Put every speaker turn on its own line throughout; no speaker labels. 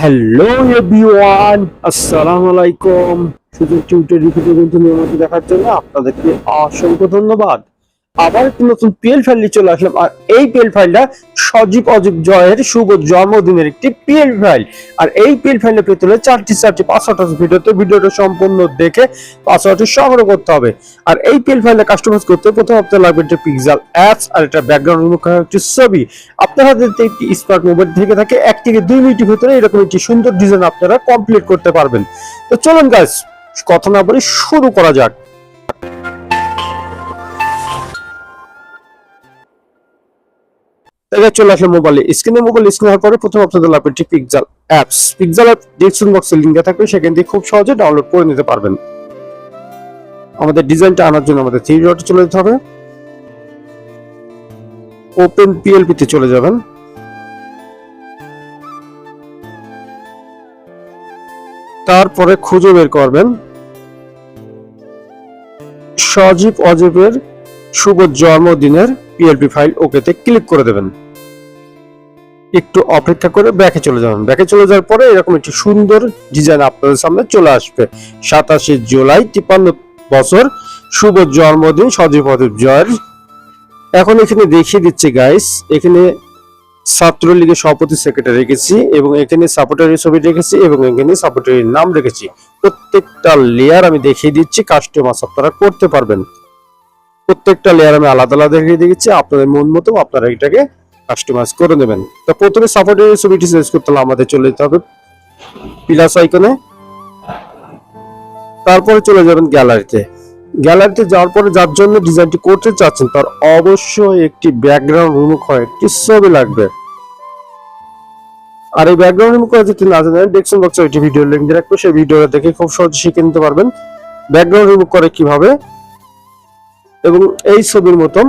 Hello everyone আসসালামু আলাইকুম শুধু টিউটোর রিপিটে কিন্তু নিয়মিত দেখার জন্য আপনাদেরকে অসংখ্য ধন্যবাদ। আবার একটি নতুন পিএল ফাইল নিয়ে চলে আসলাম। আর এই পিএল ফাইলটা সজীব অজীব জয়ের শুভ জন্মদিনের একটি পিএল ফাইল আর এই পিএল ফাইলে পেতে হলে চারটি চারটি পাসওয়ার্ড আছে ভিডিওতে ভিডিওটা সম্পূর্ণ দেখে পাসওয়ার্ডটি সংগ্রহ করতে হবে। আর এই পিএল ফাইলে কাস্টমাইজ করতে প্রথম আপনার লাগবে একটা পিক্সেল অ্যাপস আর একটা ব্যাকগ্রাউন্ড রিমুভ করার একটি ছবি। আপনার হাতে যদি একটি স্মার্ট মোবাইল থেকে থাকে, এক থেকে দুই মিনিটের ভিতরে এরকম একটি সুন্দর ডিজাইন আপনারা কমপ্লিট করতে পারবেন। তো চলুন গাইস কথা না বলে শুরু করা যাক। এবার চলে আসলে মোবাইলে স্ক্রিনে মোবাইল স্ক্রিন হওয়ার পরে প্রথম আপনাদের লাগবে একটি pixel apps pixel app description বক্সে থাকবে, সেখান থেকে খুব সহজে ডাউনলোড করে নিতে পারবেন। আমাদের ডিজাইনটা আনার জন্য আমাদের থ্রি ডটে চলে যেতে হবে। ওপেন পিএলপি তে চলে যাবেন। তারপরে খুঁজে বের করবেন। সজীব অজীবের শুভ জন্মদিনের পিএলপি ফাইল ওকেতে ক্লিক করে দেবেন। একটু অপেক্ষা করে ব্যাকে চলে যাবেন। ব্যাকে চলে যাওয়ার পরে এরকম একটি সুন্দর ডিজাইন আপনাদের সামনে চলে আসবে। সাতাশে জুলাই তিপ্পান্ন বছর, শুভ জন্মদিন, সজীব অজীব জয়ের। এখন এখানে দেখিয়ে দিচ্ছে গাইস এখানে ছাত্রলীগের সভাপতি সেক্রেটারি রেখেছি এবং এখানে সাপোর্টারের ছবি রেখেছি এবং এখানে সাপোর্টারের নাম রেখেছি। প্রত্যেকটা লেয়ার আমি দেখিয়ে দিচ্ছি কাস্টমাইজ আপনারা করতে পারবেন। প্রত্যেকটা লেয়ার আমি আলাদা আলাদা দেখিয়ে দিচ্ছি আপনাদের মন মতো আপনারা এটাকে কাস্টমাইজ করে নেবেন। তো প্রথমে সাপোর্টারের ছবিটি সিলেক্ট করতে হলে আমাদের চলে যেতে হবে প্লাস আইকনে তারপরে চলে যাবেন গ্যালারিতে গ্যালারিতে যাওয়ার পরে যার জন্য ডিজাইনটি করতে চাচ্ছেন, তার অবশ্যই একটি ব্যাকগ্রাউন্ড রিমুভ হয় একটি ছবি লাগবে। আর এই ব্যাকগ্রাউন্ড রিমুভ করা যদি না জানেন ডেসক্রিপশন বক্সে একটি ভিডিও লিংক দিয়ে রাখব। সেই ভিডিওটা দেখে খুব সহজে শিখে নিতে পারবেন। ব্যাকগ্রাউন্ড রিমুভ করে কীভাবে এবং এই ছবির মতন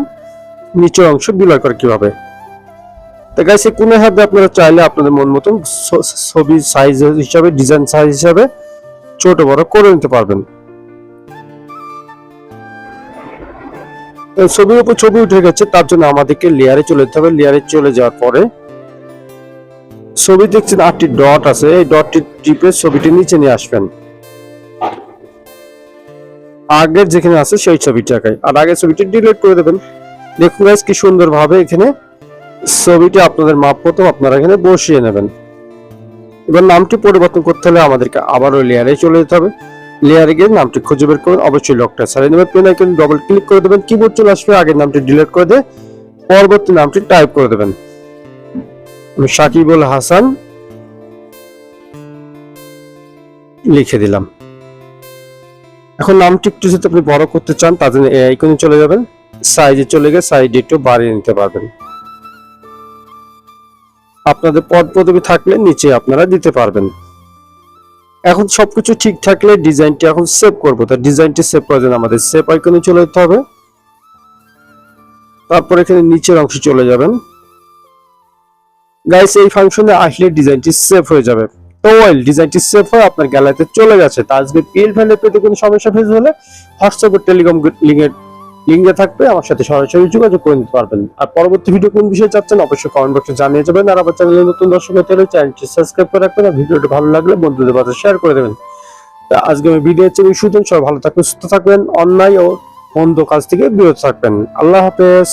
নিচের অংশ বিলয় করে কীভাবে? তো গাইস এই কোনে হাতে আপনারা চাইলে আপনাদের মন মতন ছবি সাইজ হিসাবে ডিজাইন সাইজ হিসাবে ছোট বড় করে নিতে পারবেন। ছবির উপর ছবি উঠে গেছে, তার জন্য আমাদেরকে লেয়ারে চলে যেতে হবে। লেয়ারে চলে যাওয়ার পরে ছবি দেখছেন আটটি ডট আছে। এই ডটটি টিপে ছবিটি নিচে নিয়ে আসবেন। আগের যেখানে আছে সেই ছবিটাকে আর আগের ছবিটি ডিলিট করে দেবেন। দেখুন গাইস কি সুন্দর ভাবে এখানে ছবিটি আপনাদের মাপ মতো আপনারা এখানে বসিয়ে নেবেন। এবার নামটি পরিবর্তন করতে হলে আমাদেরকে আবার ওই লেয়ারে চলে যেতে হবে। লেয়ারে গিয়ে নামটি খুঁজে বের করুন। অবশ্যই লকটা ছাড়িয়ে নেবেন। পেন আইকন ডবল ক্লিক করে দেবেন। কিবোর্ড চলে আসবে আগের নামটি ডিলিট করে দিয়ে পরবর্তী নামটি টাইপ করে দেবেন। আমি সাকিবুল হাসান লিখে দিলাম। এখন নামটি একটু যদি আপনি বড় করতে চান, তার জন্য এই আইকনে চলে যাবেন। সাইজে চলে গিয়ে সাইজ একটু বাড়িয়ে নিতে পারবেন। আপনাদের পদ পদবি থাকলে নিচে আপনারা দিতে পারবেন। এখন সবকিছু ঠিক থাকলে ডিজাইনটি এখন সেভ করব। তার ডিজাইনটি সেভ করার জন্য আমাদের সেভ আইকনে চলে যেতে হবে। তারপর এখানে নিচের অংশে চলে যাবেন। গাইস এই ফাংশনে আসলে ডিজাইনটি সেভ হয়ে যাবে। তো ওয়েল ডিজাইনটি সেভ হয়ে আপনার গ্যালারিতে চলে গেছে। তা আজকে পিএল ফাইলে পেতে কোনো সমস্যা ফেস হলে হোয়াটসঅ্যাপ টেলিকম লিঙ্কের লিঙ্কে থাকবে। আমার সাথে সরাসরি যোগাযোগ করে নিতে পারবেন। আর পরবর্তী ভিডিও কোন বিষয়ে চাচ্ছেন অবশ্যই কমেন্ট বক্সে জানিয়ে যাবেন। আর আমার চ্যানেলে নতুন দর্শক হতে হলে চ্যানেলটি সাবস্ক্রাইব করে রাখবেন আর ভিডিওটি ভালো লাগলে বন্ধুদের মাঝে শেয়ার করে দেবেন। তা আজকে আমি ভিডিও হচ্ছে সুতন সবাই ভালো থাকবেন, সুস্থ থাকবেন, অন্যায় ও মন্দ কাজ থেকে বিরত থাকবেন। আল্লাহ হাফেজ।